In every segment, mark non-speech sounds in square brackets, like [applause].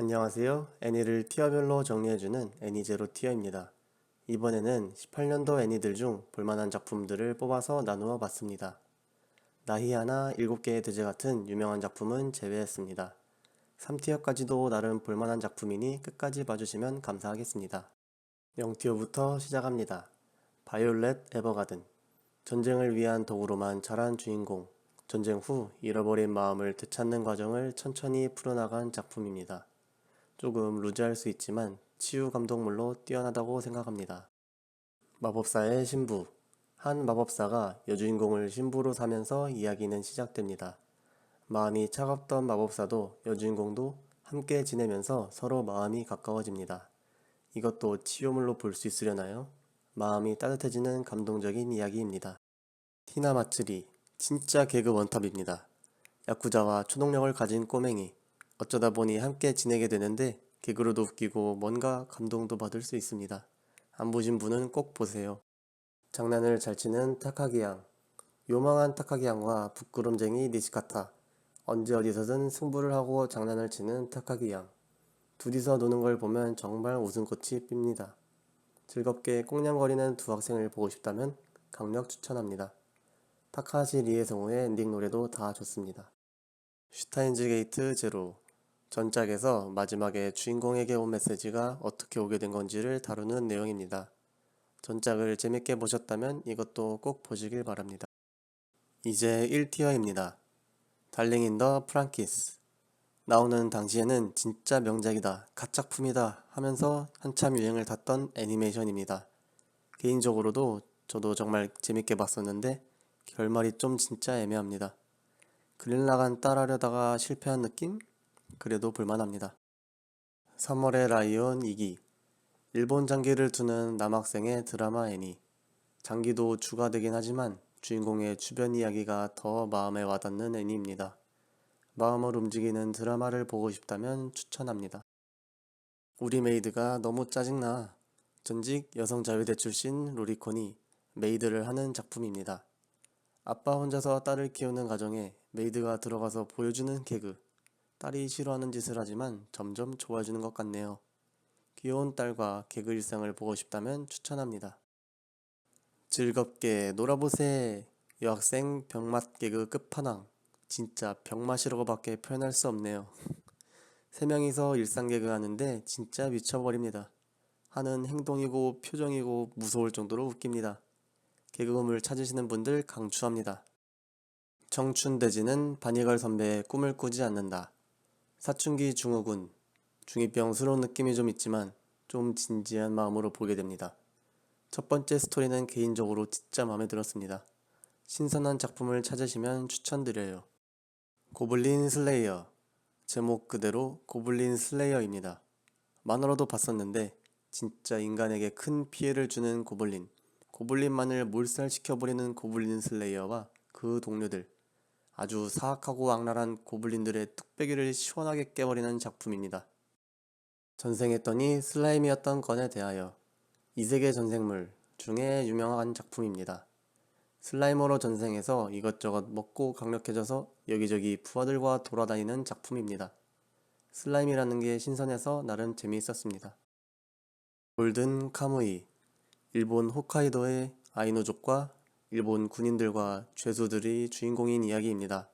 안녕하세요. 애니를 티어별로 정리해주는 애니제로 티어입니다. 이번에는 18년도 애니들 중 볼만한 작품들을 뽑아서 나누어 봤습니다. 나히아나 7개의 대제 같은 유명한 작품은 제외했습니다. 3티어까지도 나름 볼만한 작품이니 끝까지 봐주시면 감사하겠습니다. 0티어부터 시작합니다. 바이올렛 에버가든 전쟁을 위한 도구로만 자란 주인공 전쟁 후 잃어버린 마음을 되찾는 과정을 천천히 풀어나간 작품입니다. 조금 루즈할 수 있지만 치유 감독물로 뛰어나다고 생각합니다. 마법사의 신부 한 마법사가 여주인공을 신부로 사면서 이야기는 시작됩니다. 마음이 차갑던 마법사도 여주인공도 함께 지내면서 서로 마음이 가까워집니다. 이것도 치유물로 볼 수 있으려나요? 마음이 따뜻해지는 감동적인 이야기입니다. 티나 마츠리 진짜 개그 원탑입니다. 야쿠자와 초능력을 가진 꼬맹이 어쩌다 보니 함께 지내게 되는데 개그로도 웃기고 뭔가 감동도 받을 수 있습니다. 안 보신 분은 꼭 보세요. 장난을 잘 치는 타카기 양 요망한 타카기 양과 부끄럼쟁이 니시카타 언제 어디서든 승부를 하고 장난을 치는 타카기 양 둘이서 노는 걸 보면 정말 웃음꽃이 핍니다. 즐겁게 꽁냥거리는 두 학생을 보고 싶다면 강력 추천합니다. 타카시 리에성우의 엔딩 노래도 다 좋습니다. 슈타인즈 게이트 제로 전작에서 마지막에 주인공에게 온 메시지가 어떻게 오게 된 건지를 다루는 내용입니다. 전작을 재밌게 보셨다면 이것도 꼭 보시길 바랍니다. 이제 1티어입니다. 달링 인 더 프랑키스 나오는 당시에는 진짜 명작이다, 갓작품이다 하면서 한참 유행을 탔던 애니메이션입니다. 개인적으로도 저도 정말 재밌게 봤었는데 결말이 좀 진짜 애매합니다. 그릴라간 따라하려다가 실패한 느낌? 그래도 볼만합니다. 3월의 라이온 2기 일본 장기를 두는 남학생의 드라마 애니 장기도 주가 되긴 하지만 주인공의 주변 이야기가 더 마음에 와닿는 애니입니다. 마음을 움직이는 드라마를 보고 싶다면 추천합니다. 우리 메이드가 너무 짜증나. 전직 여성자유대 출신 로리콘이 메이드를 하는 작품입니다. 아빠 혼자서 딸을 키우는 가정에 메이드가 들어가서 보여주는 개그. 딸이 싫어하는 짓을 하지만 점점 좋아지는 것 같네요. 귀여운 딸과 개그 일상을 보고 싶다면 추천합니다. 즐겁게 놀아보세. 여학생 병맛 개그 끝판왕. 진짜 병맛이라고 밖에 표현할 수 없네요. [laughs] 세 명이서 일상 개그 하는데 진짜 미쳐버립니다. 하는 행동이고 표정이고 무서울 정도로 웃깁니다. 개그음을 찾으시는 분들 강추합니다. 청춘대지는 바니걸 선배의 꿈을 꾸지 않는다. 사춘기 중후군 중이병스러운 느낌이 좀 있지만 좀 진지한 마음으로 보게 됩니다. 첫 번째 스토리는 개인적으로 진짜 마음에 들었습니다. 신선한 작품을 찾으시면 추천드려요. 고블린 슬레이어 제목 그대로 고블린 슬레이어입니다. 만화로도 봤었는데 진짜 인간에게 큰 피해를 주는 고블린 고블린만을 몰살시켜버리는 고블린 슬레이어와 그 동료들 아주 사악하고 악랄한 고블린들의 뚝배기를 시원하게 깨버리는 작품입니다. 전생했더니 슬라임이었던 건에 대하여 이세계 전생물 중에 유명한 작품입니다. 슬라이머로 전생해서 이것저것 먹고 강력해져서 여기저기 부하들과 돌아다니는 작품입니다. 슬라임이라는 게 신선해서 나름 재미있었습니다. 골든 카무이 일본 홋카이도의 아이누족과 일본 군인들과 죄수들이 주인공인 이야기입니다.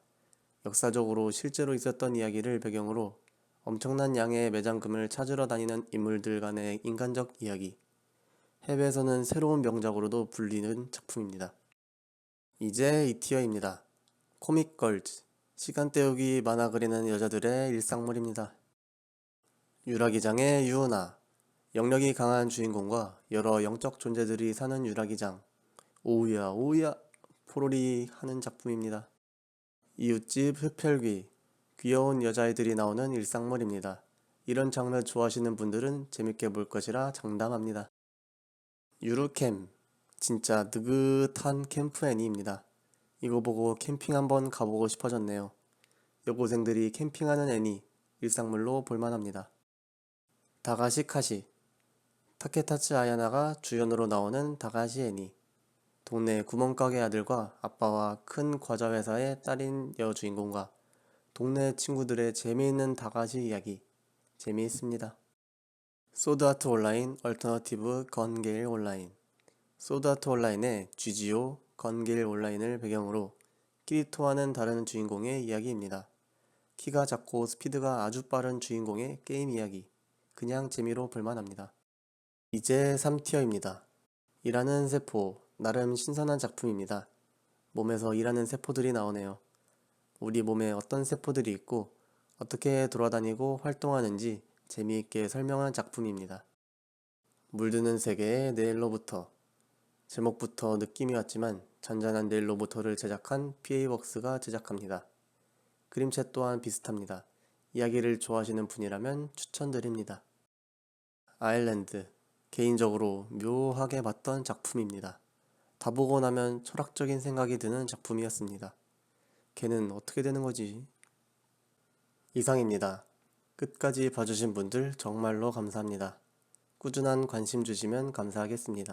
역사적으로 실제로 있었던 이야기를 배경으로 엄청난 양의 매장금을 찾으러 다니는 인물들 간의 인간적 이야기. 해외에서는 새로운 명작으로도 불리는 작품입니다. 이제 이티어입니다. 코믹 걸즈. 시간 때우기 만화 그리는 여자들의 일상물입니다. 유라기장의 유은아. 영력이 강한 주인공과 여러 영적 존재들이 사는 유라기장. 오우야 오우야 포로리 하는 작품입니다. 이웃집 흡혈귀 귀여운 여자아이들이 나오는 일상물입니다. 이런 장르 좋아하시는 분들은 재밌게 볼 것이라 장담합니다. 유루캠 진짜 느긋한 캠프 애니입니다. 이거 보고 캠핑 한번 가보고 싶어졌네요. 여고생들이 캠핑하는 애니 일상물로 볼만합니다. 다가시 카시 타케타치 아야나가 주연으로 나오는 다가시 애니 동네 구멍가게 아들과 아빠와 큰 과자 회사의 딸인 여주인공과 동네 친구들의 재미있는 다가시 이야기. 재미있습니다. 소드아트 온라인 얼터너티브 건게일 온라인 소드아트 온라인의 GGO 건게일 온라인을 배경으로 키리토와는 다른 주인공의 이야기입니다. 키가 작고 스피드가 아주 빠른 주인공의 게임 이야기. 그냥 재미로 볼만합니다. 이제 3티어입니다. 일하는 세포, 나름 신선한 작품입니다. 몸에서 일하는 세포들이 나오네요. 우리 몸에 어떤 세포들이 있고 어떻게 돌아다니고 활동하는지 재미있게 설명한 작품입니다. 물드는 세계의 네일로부터 제목부터 느낌이 왔지만 잔잔한 네일로부터를 제작한 PA웍스가 제작합니다. 그림체 또한 비슷합니다. 이야기를 좋아하시는 분이라면 추천드립니다. 아일랜드 개인적으로 묘하게 봤던 작품입니다. 다 보고 나면 철학적인 생각이 드는 작품이었습니다. 걔는 어떻게 되는 거지? 이상입니다. 끝까지 봐주신 분들 정말로 감사합니다. 꾸준한 관심 주시면 감사하겠습니다.